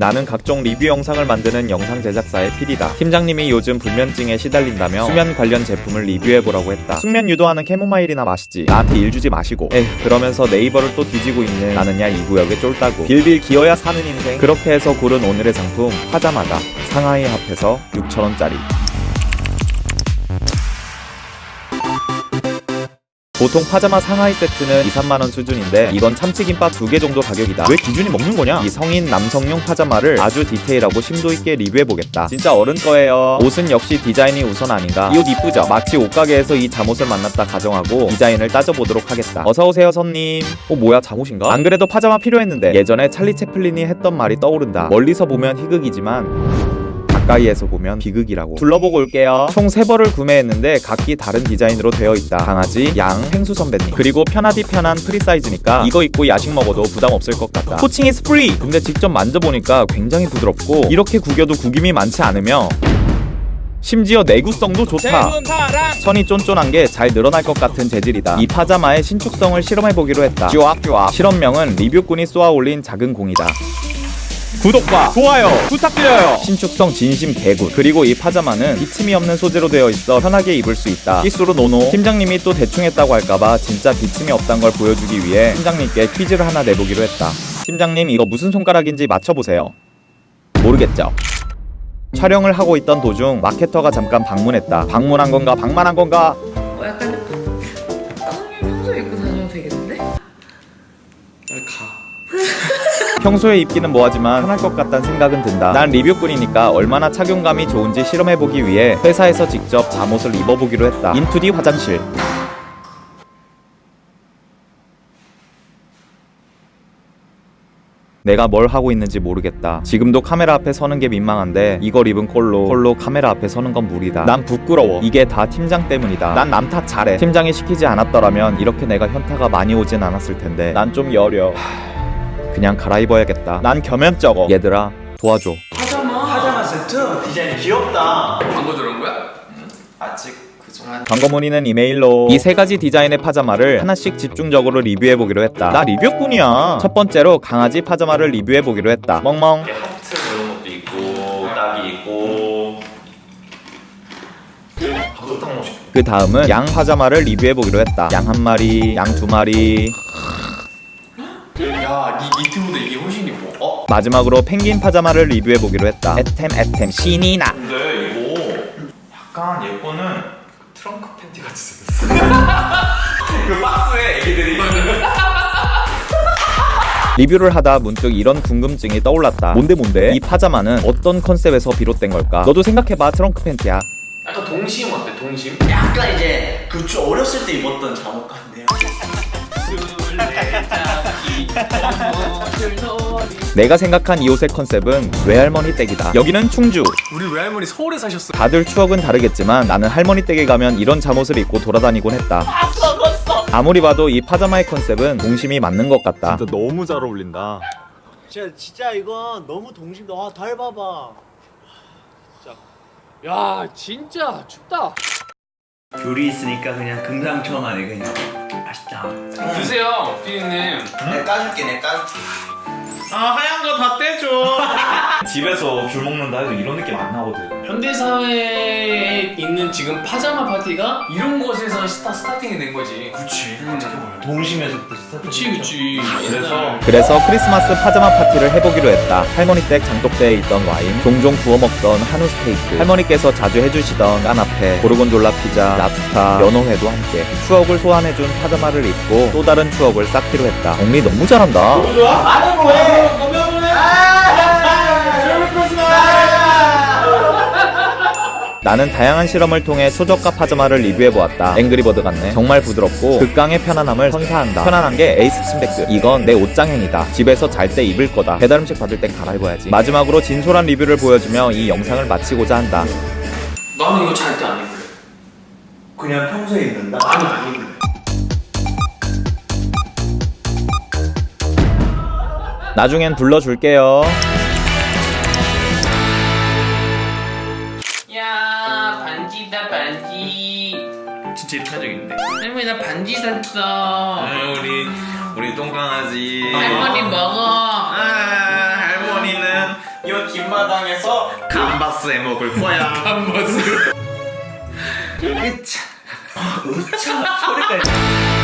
나는 각종 리뷰 영상을 만드는 영상 제작사의 PD다. 팀장님이 요즘 불면증에 시달린다며 수면 관련 제품을 리뷰해보라고 했다. 숙면 유도하는 캐모마일이나 마시지. 나한테 일 주지 마시고. 에휴, 그러면서 네이버를 또 뒤지고 있는 나는야 이 구역에 쫄다고. 빌빌 기어야 사는 인생. 그렇게 해서 고른 오늘의 상품 파자마다. 상하이 합해서 6천원짜리. 보통 파자마 상하이 세트는 2, 3만원 수준인데 이건 참치김밥 두 개 정도 가격이다. 왜 기준이 먹는 거냐? 이 성인 남성용 파자마를 아주 디테일하고 심도 있게 리뷰해보겠다. 진짜 어른 거예요. 옷은 역시 디자인이 우선 아닌가. 이 옷 이쁘죠? 마치 옷가게에서 이 잠옷을 만났다 가정하고 디자인을 따져보도록 하겠다. 어서오세요 손님. 어 뭐야 잠옷인가? 안 그래도 파자마 필요했는데 예전에 찰리 채플린이 했던 말이 떠오른다. 멀리서 보면 희극이지만 가까이에서 보면 비극이라고. 둘러보고 올게요. 총 3벌을 구매했는데 각기 다른 디자인으로 되어 있다. 강아지, 양, 펭수 선배님. 그리고 편하디 편한 프리 사이즈니까 이거 입고 야식 먹어도 부담 없을 것 같다. 코칭이 스프리! 근데 직접 만져보니까 굉장히 부드럽고 이렇게 구겨도 구김이 많지 않으며 심지어 내구성도 좋다. 선이 쫀쫀한 게 잘 늘어날 것 같은 재질이다. 이 파자마의 신축성을 실험해보기로 했다. 쥐와쥐와 실험명은 리뷰꾼이 쏘아 올린 작은 공이다. 구독과 좋아요 부탁드려요. 신축성 진심 개굿. 그리고 이 파자마는 비침이 없는 소재로 되어 있어 편하게 입을 수 있다. 키스로 노노. 팀장님이 또 대충 했다고 할까봐 진짜 비침이 없단 걸 보여주기 위해 팀장님께 퀴즈를 하나 내보기로 했다. 팀장님 이거 무슨 손가락인지 맞춰보세요. 모르겠죠? 촬영을 하고 있던 도중 마케터가 잠깐 방문했다. 방문한 건가 방만한 건가 어, 약간 사장님 평소에 입고 다녀도 되겠는데? 빨리 가. 평소에 입기는 뭐하지만 편할 것 같다는 생각은 든다. 난 리뷰꾼이니까 얼마나 착용감이 좋은지 실험해보기 위해 회사에서 직접 잠옷을 입어보기로 했다. 인투디 화장실. 내가 뭘 하고 있는지 모르겠다. 지금도 카메라 앞에 서는 게 민망한데 이걸 입은 꼴로 꼴로 카메라 앞에 서는 건 무리다. 난 부끄러워. 이게 다 팀장 때문이다. 난 남 탓 잘해. 팀장이 시키지 않았더라면 이렇게 내가 현타가 많이 오진 않았을 텐데 난 좀 여려. 그냥 갈아입어야겠다. 난 겸연쩍어. 얘들아 도와줘. 파자마. 파자마 세트. 디자인 귀엽다. 광고 들어온 거야? 아직 그. 광고 문의는 이메일로 이 세 가지 디자인의 파자마를 하나씩 집중적으로 리뷰해 보기로 했다. 나 리뷰꾼이야. 첫 번째로 강아지 파자마를 리뷰해 보기로 했다. 멍멍. 이렇게 하트 이런 것도 있고 딱이 있고. 그 다음은 양 파자마를 리뷰해 보기로 했다. 양 한 마리, 양 두 마리. 야, 이 니트보다 이게 훨씬 이뻐. 어? 마지막으로 펭귄 파자마를 리뷰해 보기로 했다. 에템 에템 신이 나. 근데 이거 약간 예뻐는 트렁크 팬티 같이 생겼어. 그 박스에 애기들이. 리뷰를 하다 문득 이런 궁금증이 떠올랐다. 뭔데 뭔데? 이 파자마는 어떤 컨셉에서 비롯된 걸까? 너도 생각해봐 트렁크 팬티야. 약간 동심 어때? 동심? 약간 이제 그좀 어렸을 때 입었던 잠옷 같네요. 내가 생각한 이 옷의 컨셉은 외할머니 댁이다. 여기는 충주. 우리 외할머니 서울에 사셨어. 다들 추억은 다르겠지만 나는 할머니 댁에 가면 이런 잠옷을 입고 돌아다니곤 했다. 아무리 봐도 이 파자마의 컨셉은 동심이 맞는 것 같다. 진짜 너무 잘 어울린다. 진짜 진짜 이건 너무 동심다. 와, 달 봐봐. 야, 진짜 춥다. 귤이 있으니까 그냥 금상첨화네 그냥. 맛있다. 드세요, 피디님. 내가 까줄게, 내가 까줄게. 아 하얀 거 다 떼줘. 집에서 귤 먹는다 해도 이런 느낌 안 나거든. 현대 사회에 있는 지금 파자마 파티가 이런 곳에서 스타 스타팅이 된 거지. 그치. 어떻게 보면 동심에서부터 스타트. 그치, 그치. 그래서 그래서 크리스마스 파자마 파티를 해보기로 했다. 할머니 댁 장독대에 있던 와인, 종종 구워 먹던 한우 스테이크, 할머니께서 자주 해주시던 까나페, 고르곤졸라 피자, 랍스타, 연어회도 함께 추억을 소환해준 파자마를 입고 또 다른 추억을 쌓기로 했다. 정리 너무 잘한다. 나는 다양한 실험을 통해 소저가 파자마를 리뷰해보았다. 앵그리버드 같네. 정말 부드럽고 극강의 편안함을 선사한다. 편안한 게 에이스 침대급. 이건 내 옷장행이다. 집에서 잘 때 입을 거다. 배달음식 받을 땐 갈아입어야지. 마지막으로 진솔한 리뷰를 보여주며 이 영상을 마치고자 한다. 나는 이거 잘 때 안 입을래. 그냥 평소에 입는다. 아니, 안 입을래. 나중엔 불러줄게요. 진짜 입체적인데. 할머니, 나 반지 샀어. 아, 우리 우리 똥강아지. 할머니 먹어. 아 할머니는 이 뒷마당에서 감바스 해 먹을 거야. 감바스. 으차. 으차 소리가